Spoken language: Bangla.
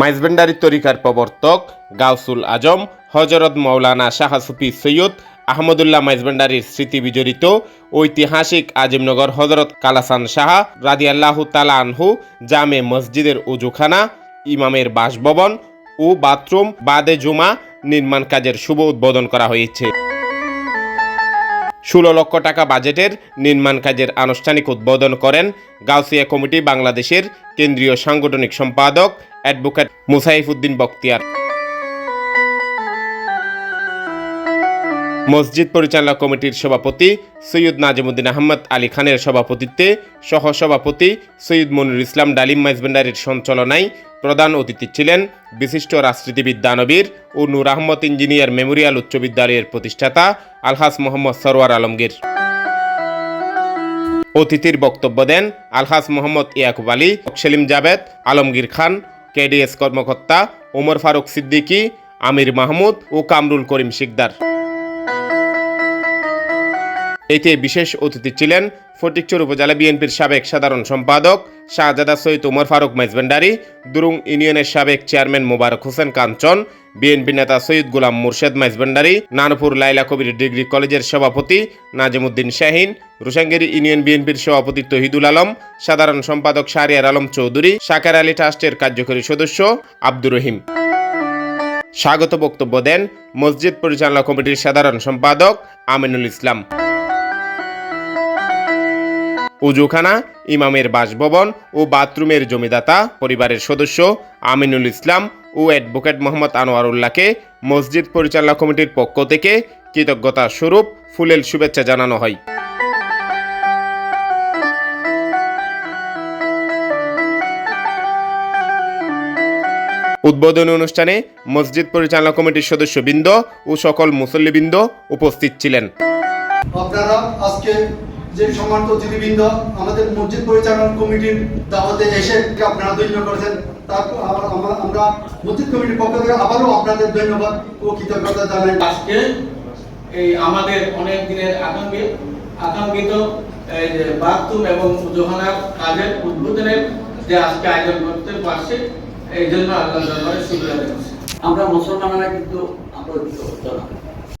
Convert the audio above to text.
মাইজবেন্ডারি তরিকার প্রবর্তক গাউসুল আজম, হজরত মৌলানা শাহ সুফি সৈয়দ আহমদুল্লাহ মাইজবেন্ডারির স্মৃতি বিজড়িত ঐতিহাসিক আজিমনগর হজরত কালাসান শাহ রাদিয়াল্লাহু তালা আনহু, জামে মসজিদের উজুখানা, ইমামের বাসভবন ও বাথরুম, বাদে জুমা নির্মাণ কাজের শুভ উদ্বোধন করা হয়েছে। ষোলো লক্ষ টাকা বাজেটের নির্মাণ কাজের আনুষ্ঠানিক উদ্বোধন করেন গাউসিয়া কমিটি বাংলাদেশের কেন্দ্রীয় সাংগঠনিক সম্পাদক অ্যাডভোকেট মুসাইফুদ্দিন বক্তিয়ার মসজিদ পরিচালনা কমিটির সভাপতি সৈয়দ নাজিমুদ্দিন আহমদ আলী খানের সভাপতিত্বে সহ সভাপতি সৈয়দ মনির ইসলাম ডালিম মাইজবেন্ডারির সঞ্চালনায় প্রধান অতিথি ছিলেন বিশিষ্ট রাজনীতিবিদ দানবীর ও নূর আহমদ ইঞ্জিনিয়ার মেমোরিয়াল উচ্চ বিদ্যালয়ের প্রতিষ্ঠাতা আলহাস মোহাম্মদ সরওয়ার আলমগীর। অতিথির বক্তব্য দেন আলহাস মোহাম্মদ ইয়াকুব আলী, সেলিম জাভেদ আলমগীর খান, কেডিএস কর্মকর্তা ওমর ফারুক সিদ্দিকী, আমির মাহমুদ ও কামরুল করিম শিকদার। এতে বিশেষ অতিথি ছিলেন ফটিকচুর উপজেলা বিএনপির সাবেক সাধারণ সম্পাদক শাহজাদা সৈয়দ উমর ফারুক মেজবেন্ডারি, দুরুং ইউনিয়নের সাবেক চেয়ারম্যান মোবারক হোসেন কাঞ্চন, বিএনপি নেতা সৈয়দ গুলাম মুর্শেদ মেজবেন্ডারি, নানপুর লাইলা কবির ডিগ্রি কলেজের সভাপতি নাজিমুদ্দিন শাহিন রুসাঙ্গেরি ইউনিয়ন বিএনপির সভাপতি তহিদুল আলম, সাধারণ সম্পাদক শাহরিয়ার আলম চৌধুরী সাকার আলী ট্রাস্টের কার্যকরী সদস্য আব্দুর রহিম। স্বাগত বক্তব্য দেন মসজিদ পরিচালনা কমিটির সাধারণ সম্পাদক আমিনুল ইসলাম। উজুখানা, ইমামের বাসভবন ও বাথরুমের জমিদাতা, পরিবারের সদস্য আমিনুল ইসলাম ও অ্যাডভোকেট মোহাম্মদ আনোয়ারুল্লাহকে মসজিদ পরিচালনা কমিটির পক্ষ থেকে কৃতজ্ঞতা স্বরূপ ফুলেল শুভেচ্ছা জানানো হয়। উদ্বোধনী অনুষ্ঠানে মসজিদ পরিচালনা কমিটির সদস্যবৃন্দ ও সকল মুসল্লিবৃন্দ উপস্থিত ছিলেন। আপনারা আজকে যে সম্মানিত অতিথিবৃন্দ আমাদের মসজিদ পরিচালনা কমিটির দাওয়াতে এসে আপনারা ধন্য করেছেন তারপর আমরা- আমরা মসজিদ কমিটির পক্ষ থেকে আবারও আপনাদের ধন্যবাদ ও কৃতজ্ঞতা জানাই। আজকে এই আমাদের অনেক দিনের আকাঙ্ক্ষিত আকাঙ্ক্ষিত এই যে বাথরুম এবং জোহানার কাজের উদ্বোধনের যে আজকে আয়োজন করতে পারছি এই জন্য আল্লাহ দরবারে শুক্রিয়া আমরা মুসলমানরা কিন্তু আমরা